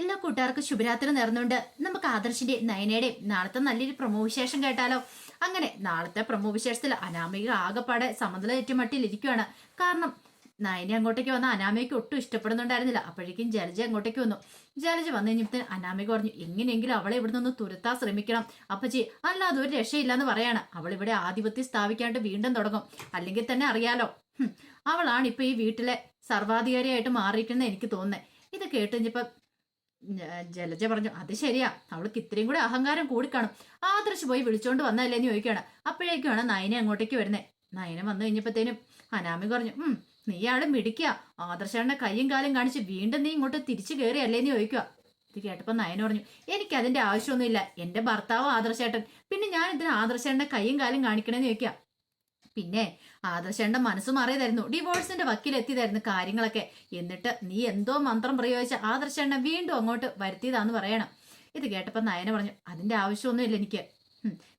എല്ലാ കൂട്ടുകാർക്കും ശുഭരാത്രി നേർന്നുകൊണ്ട് നമുക്ക് ആദർശിന്റെ നയനയുടെ നാളത്തെ നല്ലൊരു പ്രമോ വിശേഷം കേട്ടാലോ? അങ്ങനെ നാളത്തെ പ്രമോ വിശേഷത്തിൽ അനാമിക ആകെപ്പാടെ സമനില ഏറ്റുമട്ടിലിരിക്കുകയാണ് കാരണം നയനെ അങ്ങോട്ടേക്ക് വന്ന അനാമയ്ക്ക് ഒട്ടും ഇഷ്ടപ്പെടുന്നുണ്ടായിരുന്നില്ല. അപ്പോഴേക്കും ജലജ അങ്ങോട്ടേക്ക് വന്നു. ജലജ വന്നു കഴിഞ്ഞപ്പോൾ അനാമിക പറഞ്ഞു എങ്ങനെയെങ്കിലും അവളെ ഇവിടെ നിന്ന് തുരത്താൻ ശ്രമിക്കണം. അപ്പച്ചി അല്ലാതെ ഒരു രക്ഷയില്ലെന്ന് പറയാണ്. അവൾ ഇവിടെ ആധിപത്യം സ്ഥാപിക്കാണ്ട് വീണ്ടും തുടങ്ങും. അല്ലെങ്കിൽ തന്നെ അറിയാലോ. അവളാണ് ഇപ്പൊ ഈ വീട്ടിലെ സർവാധികാരിയായിട്ട് മാറിയിട്ടുണ്ടെന്ന് എനിക്ക് തോന്നുന്നത് ഇത് കേട്ട് ജലജ പറഞ്ഞു അത് ശരിയാ. അവൾക്ക് ഇത്രയും കൂടെ അഹങ്കാരം കൂടിക്കാണും. ആദർശ് പോയി വിളിച്ചോണ്ട് വന്നതല്ലേ എന്ന് ചോദിക്കുകയാണ്. അപ്പോഴേക്കുമാണ് നയനെ അങ്ങോട്ടേക്ക് വരുന്നത് നയനെ വന്നു കഴിഞ്ഞപ്പോഴത്തേനും അനാമി പറഞ്ഞു ഉം നീ ആൾ മിടിക്കുക ആദർശാണ്ടെ കയ്യും കാലും കാണിച്ച് വീണ്ടും നീ ഇങ്ങോട്ട് തിരിച്ചു കയറിയല്ലേ എന്ന് ചോദിക്കുക. ഇത് കേട്ടപ്പോ നയന പറഞ്ഞു എനിക്ക് അതിന്റെ ആവശ്യമൊന്നുമില്ല. എന്റെ ഭർത്താവ് ആദർശേട്ടൻ. പിന്നെ ഞാൻ ഇതിന് ആദർശേട്ടന്റെ കയ്യും കാലും കാണിക്കണേന്ന് ചോദിക്കുക? പിന്നെ ആദർശേണ്ട മനസ്സ് മാറിയതായിരുന്നു. ഡിവോഴ്സിന്റെ വക്കീലെത്തിയതായിരുന്നു കാര്യങ്ങളൊക്കെ. എന്നിട്ട് നീ എന്തോ മന്ത്രം പ്രയോഗിച്ച ആദർശേണ്ട വീണ്ടും അങ്ങോട്ട് വരുത്തിയതാന്ന് പറയണം. ഇത് കേട്ടപ്പോ നയന പറഞ്ഞു അതിന്റെ ആവശ്യമൊന്നുമില്ല എനിക്ക്.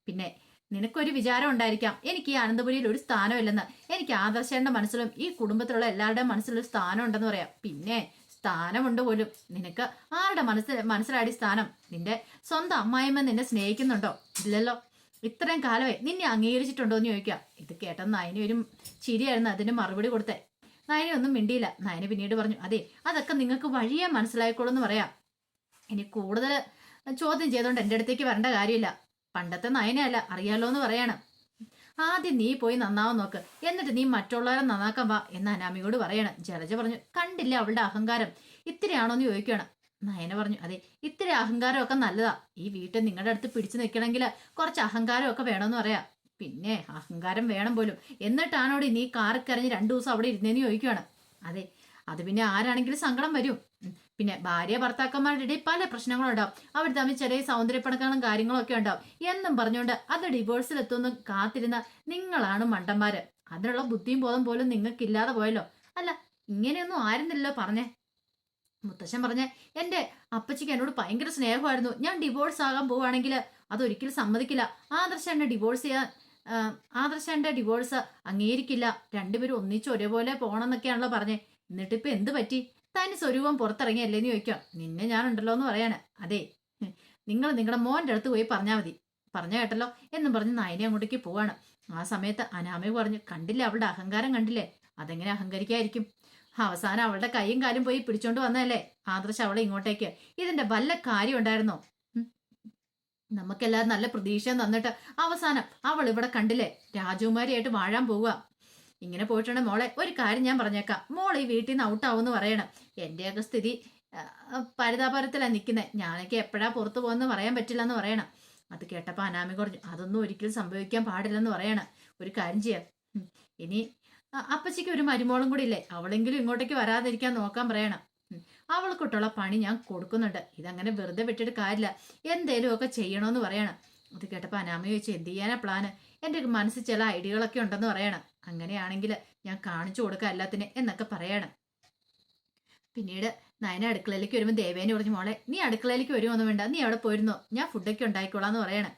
പിന്നെ നിനക്കൊരു വിചാരം ഉണ്ടായിരിക്കാം. എനിക്ക് ഈ അനന്തപുരിയിൽ ഒരു സ്ഥാനമില്ലെന്ന്. എനിക്ക് ആദർശേണ്ട മനസ്സിലും ഈ കുടുംബത്തിലുള്ള എല്ലാവരുടെയും മനസ്സിലൊരു സ്ഥാനം ഉണ്ടെന്ന് പറയാം. പിന്നെ സ്ഥാനമുണ്ട് പോലും. നിനക്ക് ആരുടെ മനസ്സിൽ മനസ്സിലാടി സ്ഥാനം? നിന്റെ സ്വന്തം അമ്മായിമ്മ നിന്നെ സ്നേഹിക്കുന്നുണ്ടോ? ഇല്ലല്ലോ. ഇത്രയും കാലമേ നിന്നെ അംഗീകരിച്ചിട്ടുണ്ടോ എന്ന് ചോദിക്കാം ഇത് കേട്ട നയന ഒരു ചിരിയായിരുന്നു അതിന് മറുപടി കൊടുത്തേ. നയനി ഒന്നും മിണ്ടിയില്ല. നയന പിന്നീട് പറഞ്ഞു അതെ അതൊക്കെ നിങ്ങൾക്ക് വഴിയെ മനസ്സിലായിക്കോളൂ എന്ന് പറയാം. ഇനി കൂടുതൽ ചോദ്യം ചെയ്തുകൊണ്ട് എന്റെ അടുത്തേക്ക് വരേണ്ട കാര്യമില്ല. പണ്ടത്തെ നയനയല്ല അറിയാലോ എന്ന് പറയാണ്. ആദ്യം നീ പോയി നന്നാവും നോക്ക്. എന്നിട്ട് നീ മറ്റുള്ളവരെ നന്നാക്കാൻ വാ എന്ന് അനാമിയോട് പറയണം. ജലജ പറഞ്ഞു കണ്ടില്ല അവളുടെ അഹങ്കാരം. ഇത്തിരിയാണോ എന്ന് ചോദിക്കുകയാണ്. നയന പറഞ്ഞു അതെ ഇത്തിരി അഹങ്കാരമൊക്കെ നല്ലതാ. ഈ വീട്ടിൽ നിങ്ങളുടെ അടുത്ത് പിടിച്ചു നിൽക്കണമെങ്കിൽ കുറച്ച് അഹങ്കാരമൊക്കെ വേണമെന്ന് പറയാം. പിന്നെ അഹങ്കാരം വേണം പോലും. എന്നിട്ടാണോടി നീ കാറിൽ കരഞ്ഞ് രണ്ടു ദിവസം അവിടെ ഇരുന്നേന്ന് ചോദിക്കുകയാണ് അതെ അത് പിന്നെ ആരാണെങ്കിലും സങ്കടം വരും. പിന്നെ ഭാര്യ ഭർത്താക്കന്മാരുടെ ഇടയിൽ പല പ്രശ്നങ്ങളും ഉണ്ടാവും അവർ തമ്മിൽ ചെറിയ സൗന്ദര്യപ്പണക്കാനും കാര്യങ്ങളൊക്കെ ഉണ്ടാവും. എന്നും പറഞ്ഞുകൊണ്ട് അത് ഡിവോഴ്സിലെത്തുമെന്ന് കാത്തിരുന്ന നിങ്ങളാണ് മണ്ടന്മാര്. അതിനുള്ള ബുദ്ധിയും ബോധം പോലും നിങ്ങൾക്കില്ലാതെ പോയല്ലോ. അല്ല ഇങ്ങനെയൊന്നും ആയിരുന്നില്ലല്ലോ പറഞ്ഞേ. മുത്തശ്ശൻ പറഞ്ഞ എന്റെ അപ്പച്ചിക്ക് എന്നോട് ഭയങ്കര സ്നേഹമായിരുന്നു. ഞാൻ ഡിവോഴ്സ് ആകാൻ പോവുകയാണെങ്കിൽ അതൊരിക്കലും സമ്മതിക്കില്ല. ആദർശ എന്നെ ഡിവോഴ്സ് ചെയ്യാൻ ആ, ആദർശ എന്റെ ഡിവോഴ്സ് അംഗീകരിക്കില്ല. രണ്ടുപേരും ഒന്നിച്ച് ഒരേപോലെ പോകണമെന്നൊക്കെയാണല്ലോ പറഞ്ഞേ. എന്നിട്ടിപ്പോ എന്ത് പറ്റി? തനി സ്വരൂപം പുറത്തിറങ്ങിയല്ലേ എന്ന് ചോദിക്കാം നിന്നെ ഞാനുണ്ടല്ലോ എന്ന് പറയാണ്. അതെ. നിങ്ങൾ നിങ്ങളുടെ മോന്റെ അടുത്ത് പോയി പറഞ്ഞാൽ മതി. പറഞ്ഞ കേട്ടല്ലോ? എന്നും പറഞ്ഞ് നയനെ അങ്ങോട്ടേക്ക് പോവാണ്. ആ സമയത്ത് അനാമ പറഞ്ഞു കണ്ടില്ലേ? അവളുടെ അഹങ്കാരം കണ്ടില്ലേ? അതെങ്ങനെ അഹങ്കരിക്കായിരിക്കും? അവസാനം അവളുടെ കൈയും കാലും പോയി പിടിച്ചോണ്ട് വന്നതല്ലേ? ആദർശ് അവളെ ഇങ്ങോട്ടേക്ക്. ഇതിന്റെ വല്ല കാര്യം ഉണ്ടായിരുന്നോ? നമുക്കെല്ലാവരും നല്ല പ്രതീക്ഷ തന്നിട്ട് അവസാനം അവൾ ഇവിടെ കണ്ടില്ലേ? രാജകുമാരിയായിട്ട് വാഴാൻ പോവുക. ഇങ്ങനെ പോയിട്ടുണ്ട് മോളെ. ഒരു കാര്യം ഞാൻ പറഞ്ഞേക്കാം. മോൾ ഈ വീട്ടിൽ നിന്ന് ഔട്ടാവുമെന്ന് പറയണം. എന്റെയൊക്കെ സ്ഥിതി പരിതാപരത്തിലാണ് നിൽക്കുന്നത് ഞാനൊക്കെ എപ്പോഴാ പുറത്തു പോകുമെന്ന് പറയാൻ പറ്റില്ല എന്ന് പറയണം. അത് കേട്ടപ്പോൾ അനാമി കുറഞ്ഞു. അതൊന്നും ഒരിക്കലും സംഭവിക്കാൻ പാടില്ലെന്ന് പറയണം. ഒരു കാര്യം ചെയ്യാം. ഇനി അപ്പച്ചിക്ക് ഒരു മരുമോളും കൂടി ഇല്ലേ അവളെങ്കിലും ഇങ്ങോട്ടേക്ക് വരാതിരിക്കാൻ നോക്കാൻ പറയണം. അവൾക്കൊട്ടുള്ള പണി ഞാൻ കൊടുക്കുന്നുണ്ട്. ഇതങ്ങനെ വെറുതെ വിട്ടിട്ട് കാര്യമില്ല എന്തേലും ഒക്കെ ചെയ്യണമെന്ന് പറയണം. അത് കേട്ടപ്പോൾ അനാമ ചോദിച്ചു എന്ത് ചെയ്യാനാ പ്ലാന്? എന്റെ മനസ്സിൽ ചില ഐഡിയകളൊക്കെ ഉണ്ടെന്ന് പറയണം. അങ്ങനെയാണെങ്കിൽ ഞാൻ കാണിച്ചു കൊടുക്കാം എല്ലാത്തിനെ എന്നൊക്കെ പറയണം. പിന്നീട് നയന അടുക്കളയിലേക്ക് വരുമ്പോൾ ദേവേനെ പറഞ്ഞു മോളെ നീ അടുക്കളയിലേക്ക് വരുമോ ഒന്നും വേണ്ട. നീ അവിടെ പോയിരുന്നോ? ഞാൻ ഫുഡൊക്കെ ഉണ്ടായിക്കോളാം എന്ന് പറയണം.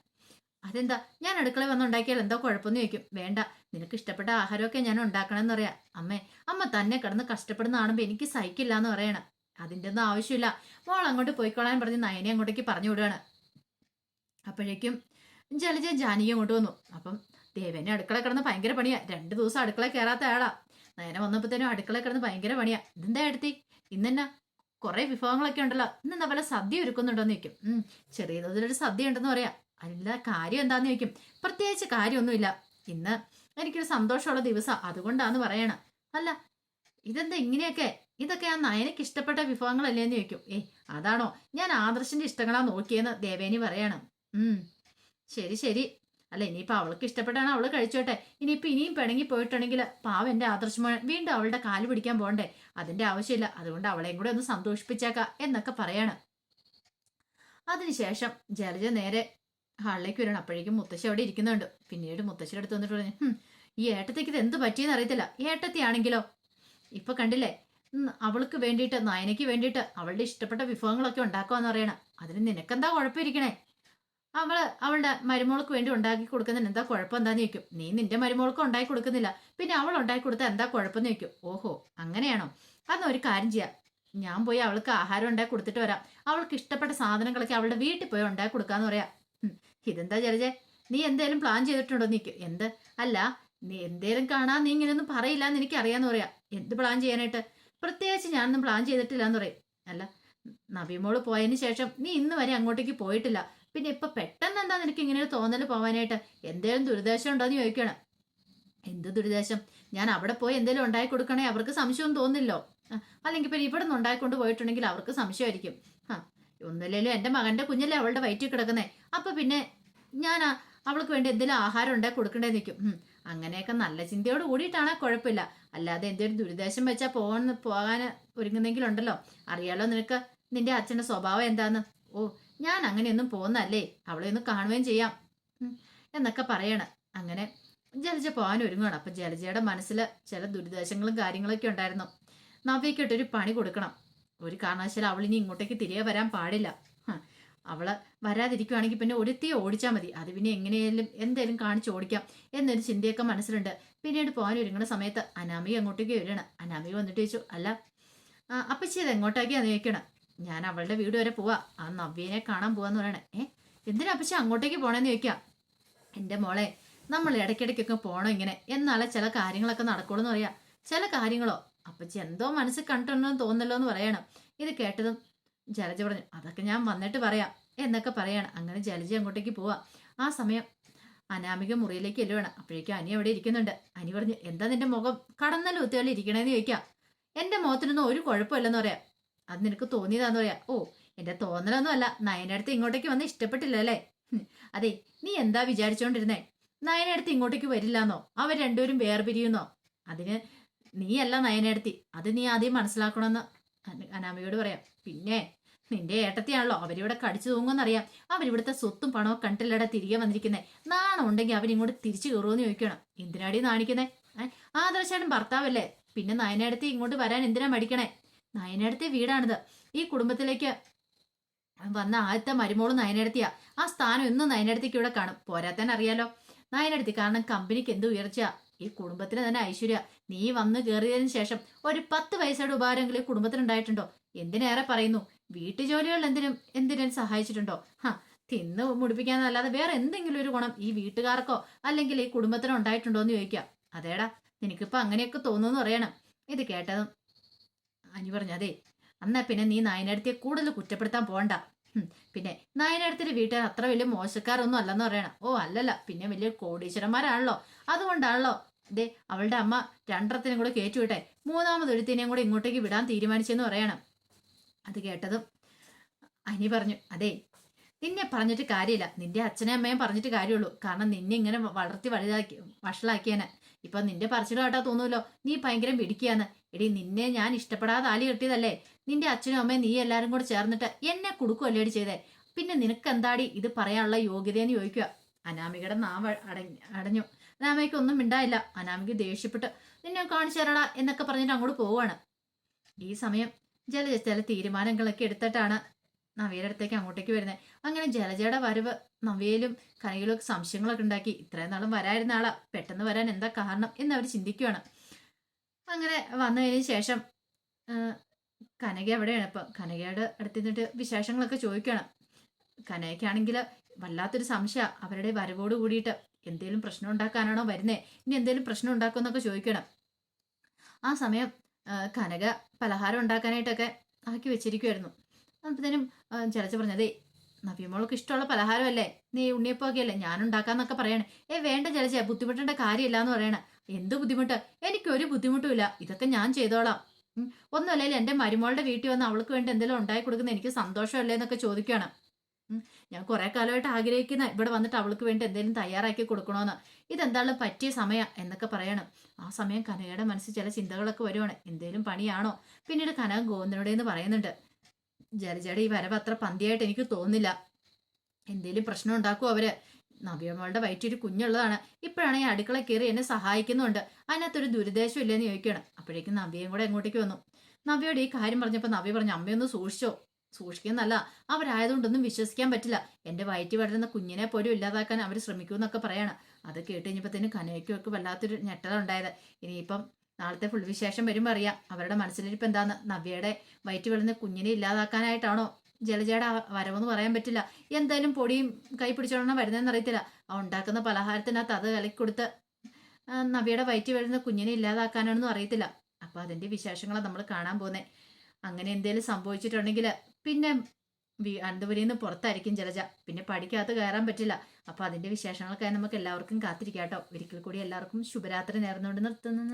അതെന്താ? ഞാൻ അടുക്കള വന്ന് ഉണ്ടാക്കിയാൽ എന്താ കുഴപ്പമെന്ന് ചോദിക്കും. വേണ്ട നിനക്ക് ഇഷ്ടപ്പെട്ട ആഹാരമൊക്കെ ഞാൻ ഉണ്ടാക്കണമെന്ന് പറയാം. അമ്മേ അമ്മ തന്നെ കിടന്ന് കഷ്ടപ്പെടുന്ന കാണുമ്പോൾ എനിക്ക് സഹിക്കില്ല എന്ന് പറയണം. അതിന്റെ ഒന്നും ആവശ്യമില്ല. മോൾ അങ്ങോട്ട് പോയിക്കോളാൻ പറഞ്ഞ് നയനെ അങ്ങോട്ടേക്ക് പറഞ്ഞു വിടുകയാണ് അപ്പോഴേക്കും ജലജ ജാനകി അങ്ങോട്ട് വന്നു. അപ്പം ദേവനെ അടുക്കള കിടന്ന് ഭയങ്കര പണിയാ. രണ്ട് ദിവസം അടുക്കള കയറാത്ത ആളാ. നയന വന്നപ്പോഴത്തേനും അടുക്കള കിടന്ന് ഭയങ്കര പണിയാ. ഇതെന്താ എടുത്തി? ഇന്നെന്നാ? കുറെ വിഭവങ്ങളൊക്കെ ഉണ്ടല്ലോ. ഇന്നെന്താ പോലെ സദ്യ ഒരുക്കുന്നുണ്ടോന്ന് ചോദിക്കും. ചെറിയ തോതിലൊരു സദ്യ ഉണ്ടെന്ന് പറയാം. അല്ല കാര്യം എന്താന്ന് ചോദിക്കും. പ്രത്യേകിച്ച് കാര്യമൊന്നുമില്ല. ഇന്ന് എനിക്കൊരു സന്തോഷമുള്ള ദിവസം അതുകൊണ്ടാന്ന് പറയണം. അല്ല ഇതെന്താ ഇങ്ങനെയൊക്കെ? ഇതൊക്കെ ആ നയനക്ക് ഇഷ്ടപ്പെട്ട വിഭവങ്ങളല്ലേ എന്ന് ചോദിക്കും. ഏ അതാണോ? ഞാൻ ആദർശിന്റെ ഇഷ്ടങ്ങളാ നോക്കിയെന്ന് ദേവേനി പറയണം. ഉം ശരി ശരി. അല്ല ഇനിയിപ്പോ അവൾക്ക് ഇഷ്ടപ്പെട്ടാണ് അവൾ കഴിച്ചോട്ടെ. ഇനിയിപ്പോ ഇനിയും പിണങ്ങി പോയിട്ടുണ്ടെങ്കിൽ പാവ എന്റെ ആദർശമോൻ വീണ്ടും അവളുടെ കാൽ പിടിക്കാൻ പോകണ്ടേ? അതിന്റെ ആവശ്യമില്ല. അതുകൊണ്ട് അവളെയും കൂടെ ഒന്ന് സന്തോഷിപ്പിച്ചേക്കാം എന്നൊക്കെ പറയാണ്. അതിനുശേഷം ജലജ നേരെ ഹാളിലേക്ക് വരണം അപ്പോഴേക്കും മുത്തശ്ശി അവിടെ ഇരിക്കുന്നുണ്ട്. പിന്നീട് മുത്തശ്ശിയുടെ അടുത്ത് വന്നിട്ട് പറഞ്ഞു "ഹും, ഈ ഏട്ടത്തേക്ക് ഇത് എന്ത് പറ്റിയെന്ന് അറിയത്തില്ല. ഏട്ടത്തിയാണെങ്കിലോ? ഇപ്പൊ കണ്ടില്ലേ? അവൾക്ക് വേണ്ടിയിട്ട് നയനയ്ക്ക് വേണ്ടിയിട്ട് അവളുടെ ഇഷ്ടപ്പെട്ട വിഭവങ്ങളൊക്കെ ഉണ്ടാക്കുവാന്ന് പറയണം. അതിന് നിനക്കെന്താ കുഴപ്പമിരിക്കണേ? അവൾ അവളുടെ മരുമോൾക്ക് വേണ്ടി ഉണ്ടാക്കി കൊടുക്കുന്നതിന് എന്താ കുഴപ്പം എന്താന്ന് ചോദിക്കും. നീ നിന്റെ മരുമോൾക്ക് ഉണ്ടാക്കി കൊടുക്കുന്നില്ല. പിന്നെ അവൾ ഉണ്ടാക്കി കൊടുത്താൽ എന്താ കുഴപ്പമെന്ന് ചോദിക്കും. ഓഹോ അങ്ങനെയാണോ? അന്ന് ഒരു കാര്യം ചെയ്യാം. ഞാൻ പോയി അവൾക്ക് ആഹാരം ഉണ്ടാക്കി കൊടുത്തിട്ട് വരാം. അവൾക്ക് ഇഷ്ടപ്പെട്ട സാധനങ്ങളൊക്കെ അവളുടെ വീട്ടിൽ പോയി ഉണ്ടാക്കി കൊടുക്കാന്ന് പറയാം. ഇതെന്താ ജലജെ? നീ എന്തേലും പ്ലാൻ ചെയ്തിട്ടുണ്ടോ നീക്ക്? എന്ത്? അല്ല നീ എന്തേലും കാണാൻ നീ ഇങ്ങനെയൊന്നും പറയില്ല എന്ന് എനിക്ക് അറിയാന്ന് പറയാ. എന്ത് പ്ലാൻ ചെയ്യാനായിട്ട്? പ്രത്യേകിച്ച് ഞാനൊന്നും പ്ലാൻ ചെയ്തിട്ടില്ല എന്ന് പറയും. അല്ല നബിമോൾ പോയതിന് ശേഷം നീ ഇന്ന് വരെ അങ്ങോട്ടേക്ക് പോയിട്ടില്ല. പിന്നെ ഇപ്പൊ പെട്ടെന്ന് എന്താ നിനക്ക് ഇങ്ങനെ ഒരു തോന്നൽ പോവാനായിട്ട്? എന്തേലും ദുരിതേശം ഉണ്ടോ എന്ന് ചോദിക്കണം. എന്ത് ദുരിതേശം ഞാൻ അവിടെ പോയി എന്തേലും ഉണ്ടാക്കി കൊടുക്കണേ അവർക്ക് സംശയം തോന്നില്ലോ അല്ലെങ്കിൽ പിന്നെ ഇവിടെ നിന്ന് ഉണ്ടായിക്കൊണ്ട് പോയിട്ടുണ്ടെങ്കിൽ അവർക്ക് സംശയമായിരിക്കും. ആ ഒന്നുമില്ലല്ലോ എന്റെ മകന്റെ കുഞ്ഞല്ലേ അവളുടെ വയറ്റിൽ കിടക്കുന്നേ. അപ്പൊ പിന്നെ ഞാൻ അവൾക്ക് വേണ്ടി എന്തെങ്കിലും ആഹാരം ഉണ്ടാക്കി കൊടുക്കണ്ടേ നിൽക്കും. അങ്ങനെയൊക്കെ നല്ല ചിന്തയോട് കൂടിയിട്ടാണെ കുഴപ്പമില്ല. അല്ലാതെ എന്തെങ്കിലും ദുരിദേശം വെച്ചാൽ പോകാൻ പോകാൻ ഒരുങ്ങുന്നെങ്കിലുണ്ടല്ലോ അറിയാലോ നിനക്ക് നിന്റെ അച്ഛന്റെ സ്വഭാവം എന്താന്ന്? ഓ ഞാൻ അങ്ങനെയൊന്നും പോകുന്നല്ലേ അവളെ ഒന്ന് കാണുകയും ചെയ്യാം. എന്നൊക്കെ പറയണം. അങ്ങനെ ജലജ പോകാൻ ഒരുങ്ങുകയാണ് അപ്പൊ ജലജയുടെ മനസ്സിൽ ചില ദുരിദേശങ്ങളും കാര്യങ്ങളൊക്കെ ഉണ്ടായിരുന്നു. നവ്യക്കിട്ടൊരു പണി കൊടുക്കണം. ഒരു കാരണവശാലും അവളിനി ഇങ്ങോട്ടേക്ക് തിരികെ വരാൻ പാടില്ല. അവൾ വരാതിരിക്കുവാണെങ്കിൽ പിന്നെ ഒരുത്തി ഓടിച്ചാൽ മതി. അത് പിന്നെ എങ്ങനെയായാലും എന്തേലും കാണിച്ച് ഓടിക്കാം എന്നൊരു ചിന്തയൊക്കെ മനസ്സിലുണ്ട്. പിന്നീട് പോകാൻ ഒരുങ്ങുന്ന സമയത്ത് അനാമിക അങ്ങോട്ടേക്ക് വരികയാണ്. അനാമിക വന്നിട്ട് ചോദിച്ചു അല്ല അപ്പച്ചി ഇത് എങ്ങോട്ടേക്കാന്ന് ചോദിക്കണം ഞാൻ അവളുടെ വീട് വരെ പോവാ. ആ നവ്യനെ കാണാൻ പോവാന്ന് പറയണേ. ഏ എന്തിനാ അപ്പച്ചി അങ്ങോട്ടേക്ക് പോണേന്ന് ചോദിക്കാം? എന്റെ മോളെ നമ്മൾ ഇടയ്ക്കിടയ്ക്കൊക്കെ പോകണം ഇങ്ങനെ. എന്നാലേ ചില കാര്യങ്ങളൊക്കെ നടക്കുള്ളൂ എന്ന് പറയാം. ചില കാര്യങ്ങളോ? അപ്പച്ചി എന്തോ മനസ്സിൽ കണ്ടെന്ന് തോന്നല്ലോ എന്ന് പറയണം. ഇത് കേട്ടതും ജലജ പറഞ്ഞു അതൊക്കെ ഞാൻ വന്നിട്ട് പറയാം എന്നൊക്കെ പറയാണ്. അങ്ങനെ ജലജ അങ്ങോട്ടേക്ക് പോവാ. ആ സമയം അനാമിക മുറിയിലേക്ക് എല്ലുവാണ്. അപ്പോഴേക്കും അനി അവിടെ ഇരിക്കുന്നുണ്ട്. അനി പറഞ്ഞു എന്താ നിന്റെ മുഖം? കടന്നൽ ഒത്തുകളി ഇരിക്കണേന്ന് ചോദിക്കാം. എന്റെ മുഖത്തിനൊന്നും ഒരു കുഴപ്പമില്ലെന്ന് പറയാം. അത് നിനക്ക് തോന്നിയതാന്ന് പറയാം. ഓ എന്റെ തോന്നലൊന്നും അല്ല. നയനടുത്ത് ഇങ്ങോട്ടേക്ക് വന്ന് ഇഷ്ടപ്പെട്ടില്ല അല്ലേ? അതെ നീ എന്താ വിചാരിച്ചോണ്ടിരുന്നേ? നയനടുത്ത് ഇങ്ങോട്ടേക്ക് വരില്ലാന്നോ? അവർ രണ്ടുപേരും വേർപിരിയുന്നോ? അതിന് നീയല്ല നയനടുത്തി. അത് നീ ആദ്യം മനസ്സിലാക്കണമെന്ന് അനാമിയോട് പറയാം. പിന്നെ നിന്റെ ഏട്ടത്തെയാണല്ലോ. അവരിവിടെ കടിച്ചു തൂങ്ങുമെന്നറിയാം. അവരിവിടുത്തെ സ്വത്തും പണവും കണ്ടില്ലട തിരികെ വന്നിരിക്കുന്നേ. നാണം ഉണ്ടെങ്കിൽ അവരിങ്ങോട്ട് തിരിച്ചു കയറുമെന്ന് ചോദിക്കണം. എന്തിനാടി നാണിക്കുന്നേ? ആദർശേട്ടൻ ഭർത്താവല്ലേ. പിന്നെ നയനടുത്ത് ഇങ്ങോട്ട് വരാൻ എന്തിനാ മടിക്കണേ? നയനടുത്തെ വീടാണിത്. ഈ കുടുംബത്തിലേക്ക് വന്ന ആദ്യത്തെ മരുമോൾ നയനടുത്തിയാ. ആ സ്ഥാനം ഇന്നും നയനടുത്തേക്ക് ഇവിടെ കാണും. പോരാത്തൻ അറിയാലോ നയനടുത്തി കാരണം കമ്പനിക്ക് എന്ത് ഉയർച്ച ഈ കുടുംബത്തിന് തന്നെ ഐശ്വര്യ. നീ വന്ന് കയറിയതിനു ശേഷം ഒരു പത്ത് പൈസയുടെ ഉപകാരമെങ്കിലും കുടുംബത്തിനുണ്ടായിട്ടുണ്ടോ? എന്തിനേറെ പറയുന്നു? വീട്ടു ജോലികൾ എന്തിനും എന്തിനും സഹായിച്ചിട്ടുണ്ടോ? ഹാ തിന്ന് മുടിപ്പിക്കാന്നല്ലാതെ വേറെ എന്തെങ്കിലും ഒരു ഗുണം ഈ വീട്ടുകാർക്കോ അല്ലെങ്കിൽ ഈ കുടുംബത്തിനോ ഉണ്ടായിട്ടുണ്ടോ എന്ന് ചോദിക്കാം. അതേടാ നിനക്കിപ്പോ അങ്ങനെയൊക്കെ തോന്നുന്നു പറയണം ഇത് കേട്ടതും അനു പറഞ്ഞു അതെ എന്നാ പിന്നെ നീ നായനടുത്തിയെ കൂടുതൽ കുറ്റപ്പെടുത്താൻ പോകണ്ട പിന്നെ നായനടുത്തിന്റെ വീട്ടുകാർ അത്ര വലിയ മോശക്കാരൊന്നും അല്ലെന്ന് പറയണം. ഓ അല്ലല്ല പിന്നെ വലിയ കോടീശ്വരന്മാരാണല്ലോ. അതുകൊണ്ടാണല്ലോ. ദേ അവളുടെ അമ്മ രണ്ടെണ്ണത്തിനും കൂടെ കയറ്റുവിട്ടെ മൂന്നാമതൊരുത്തിനെയും കൂടെ ഇങ്ങോട്ടേക്ക് വിടാൻ തീരുമാനിച്ചെന്ന് പറയണം. അത് കേട്ടതും അനി പറഞ്ഞു അതെ നിന്നെ പറഞ്ഞിട്ട് കാര്യമില്ല. നിന്റെ അച്ഛനെ അമ്മയും പറഞ്ഞിട്ട് കാര്യമുള്ളൂ. കാരണം നിന്നെ ഇങ്ങനെ വളർത്തി വലുതാക്കി വഷളാക്കിയാന്. ഇപ്പൊ നിന്റെ പറച്ചിലും കേട്ടാ തോന്നുമല്ലോ നീ ഭയങ്കര പിടിക്കുകയാണ് എടി നിന്നെ ഞാൻ ഇഷ്ടപ്പെടാതെ ആലി കെട്ടിയതല്ലേ? നിന്റെ അച്ഛനും അമ്മയും നീ എല്ലാരും കൂടെ ചേർന്നിട്ട് എന്നെ കൊടുക്കുമല്ലേടി ചെയ്തേ? പിന്നെ നിനക്ക് എന്താടി ഇത് പറയാനുള്ള യോഗ്യതയെന്ന് ചോദിക്കുക അനാമികയുടെ നാവ് അടഞ്ഞു അടഞ്ഞു. അനാമിക ഒന്നും മിണ്ടായില്ല. അനാമിക ദേഷ്യപ്പെട്ട് നിന്നെ കാണിച്ചു തരടാ എന്നൊക്കെ പറഞ്ഞിട്ട് അങ്ങോട്ട് പോവാണ്. ഈ സമയം ജലജ ചില തീരുമാനങ്ങളൊക്കെ എടുത്തിട്ടാണ് നവ്യയുടെ അടുത്തേക്ക് അങ്ങോട്ടേക്ക് വരുന്നത് അങ്ങനെ ജലജയുടെ വരവ് നവ്യയിലും കനയിലും ഒക്കെ സംശയങ്ങളൊക്കെ ഉണ്ടാക്കി. ഇത്രയും നാളും വരായിരുന്ന ആളാ. പെട്ടെന്ന് വരാൻ എന്താ കാരണം എന്ന് അവർ ചിന്തിക്കുകയാണ് അങ്ങനെ വന്നതിന് ശേഷം കനക എവിടെയാണ് ഇപ്പം? കനകയുടെ അടുത്ത് നിന്നിട്ട് വിശേഷങ്ങളൊക്കെ ചോദിക്കണം കനകയ്ക്കാണെങ്കിൽ വല്ലാത്തൊരു സംശയ. അവരുടെ വരവോട് കൂടിയിട്ട് എന്തെങ്കിലും പ്രശ്നം ഉണ്ടാക്കാനാണോ വരുന്നേ? ഇനി എന്തെങ്കിലും പ്രശ്നം ഉണ്ടാക്കുമെന്നൊക്കെ ചോദിക്കണം ആ സമയം കനക പലഹാരം ഉണ്ടാക്കാനായിട്ടൊക്കെ ആക്കി വെച്ചിരിക്കുമായിരുന്നു അപ്പോഴത്തേനും ചിലച്ച് പറഞ്ഞതേ നവ്യമോൾക്ക് ഇഷ്ടമുള്ള പലഹാരമല്ലേ? നീ ഉണ്ണിയപ്പൊക്കെ അല്ലേ ഞാൻ ഉണ്ടാക്കാന്നൊക്കെ പറയണേ. ഏ വേണ്ട ചലച്ച ബുദ്ധിമുട്ടേണ്ട കാര്യമില്ല എന്ന് പറയണേ. എന്ത് ബുദ്ധിമുട്ട്? എനിക്കൊരു ബുദ്ധിമുട്ടുമില്ല. ഇതൊക്കെ ഞാൻ ചെയ്തോളാം. ഒന്നുമല്ലേ എന്റെ മരുമോളുടെ വീട്ടിൽ വന്ന് അവൾക്ക് വേണ്ടി എന്തെങ്കിലും ഉണ്ടായി കൊടുക്കുന്ന എനിക്ക് സന്തോഷമല്ലേ? എന്നൊക്കെ ചോദിക്കുകയാണ് ഞാൻ കുറെ കാലമായിട്ട് ആഗ്രഹിക്കുന്ന ഇവിടെ വന്നിട്ട് അവൾക്ക് വേണ്ടി എന്തെങ്കിലും തയ്യാറാക്കി കൊടുക്കണമെന്ന് ഇതെന്താണ് പറ്റിയ സമയം എന്നൊക്കെ പറയണം. ആ സമയം കനകയുടെ മനസ്സിൽ ചില ചിന്തകളൊക്കെ വരുവാണ്. എന്തേലും പണിയാണോ? പിന്നീട് കനക ഗോവിന്ദനോടേന്ന് പറയുന്നുണ്ട്. ജലജയുടെ ഈ വരവ് അത്ര പന്തിയായിട്ട് എനിക്ക് തോന്നുന്നില്ല. എന്തേലും പ്രശ്നം ഉണ്ടാക്കും അവർ? നവ്യമോളുടെ വയറ്റൊരു കുഞ്ഞുള്ളതാണ്. ഈ അടുക്കള കയറി എന്നെ സഹായിക്കുന്നുണ്ട്. അതിനകത്തൊരു ദുരുദ്ദേശം ഇല്ലെന്ന് ചോദിക്കണം അപ്പോഴേക്കും നവ്യയും കൂടെ അങ്ങോട്ടേക്ക് വന്നു. നവ്യയോട് ഈ കാര്യം പറഞ്ഞപ്പോൾ നവ്യ പറഞ്ഞു അമ്മയൊന്ന് സൂക്ഷിച്ചോ. സൂക്ഷിക്കുന്നല്ല അവരായതുകൊണ്ടൊന്നും വിശ്വസിക്കാൻ പറ്റില്ല. എന്റെ വയറ്റി വളരുന്ന കുഞ്ഞിനെ പോലും ഇല്ലാതാക്കാൻ അവർ ശ്രമിക്കുമെന്നൊക്കെ പറയണം. അത് കേട്ട് തന്നെ കനയ്ക്കും ഒക്കെ വല്ലാത്തൊരു ഞെട്ടലുണ്ടായത് ഇനിയിപ്പം നാളത്തെ ഫുൾ വിശേഷം വരുമ്പോൾ അറിയാം. അവരുടെ മനസ്സിലിരിപ്പ് എന്താന്ന്. നവ്യയുടെ വയറ്റി വളരുന്ന കുഞ്ഞിനെ ഇല്ലാതാക്കാനായിട്ടാണോ ജലജയുടെ വരവെന്ന് പറയാൻ പറ്റില്ല. എന്തായാലും പൊടിയും കൈ പിടിച്ചോളണം വരുന്നതെന്ന് അറിയത്തില്ല. ആ ഉണ്ടാക്കുന്ന പലഹാരത്തിനകത്ത് അത് കലക്കി കൊടുത്ത് നവ്യയുടെ വയറ്റി വരുന്ന കുഞ്ഞിനെ ഇല്ലാതാക്കാനാണെന്നും അറിയത്തില്ല. അപ്പൊ അതിന്റെ വിശേഷങ്ങളാണ് നമ്മൾ കാണാൻ പോകുന്നത് അങ്ങനെ എന്തേലും സംഭവിച്ചിട്ടുണ്ടെങ്കിൽ പിന്നെ അനന്തപുരിയിൽ നിന്ന് പുറത്തായിരിക്കും ജലജ. പിന്നെ പഠിക്കകത്ത് കയറാൻ പറ്റില്ല. അപ്പൊ അതിന്റെ വിശേഷങ്ങൾക്കായി നമുക്ക് എല്ലാവർക്കും കാത്തിരിക്കാം കേട്ടോ ഒരിക്കൽ കൂടി എല്ലാവർക്കും ശുഭരാത്രി നേർന്നുകൊണ്ട് നിർത്തുന്നു.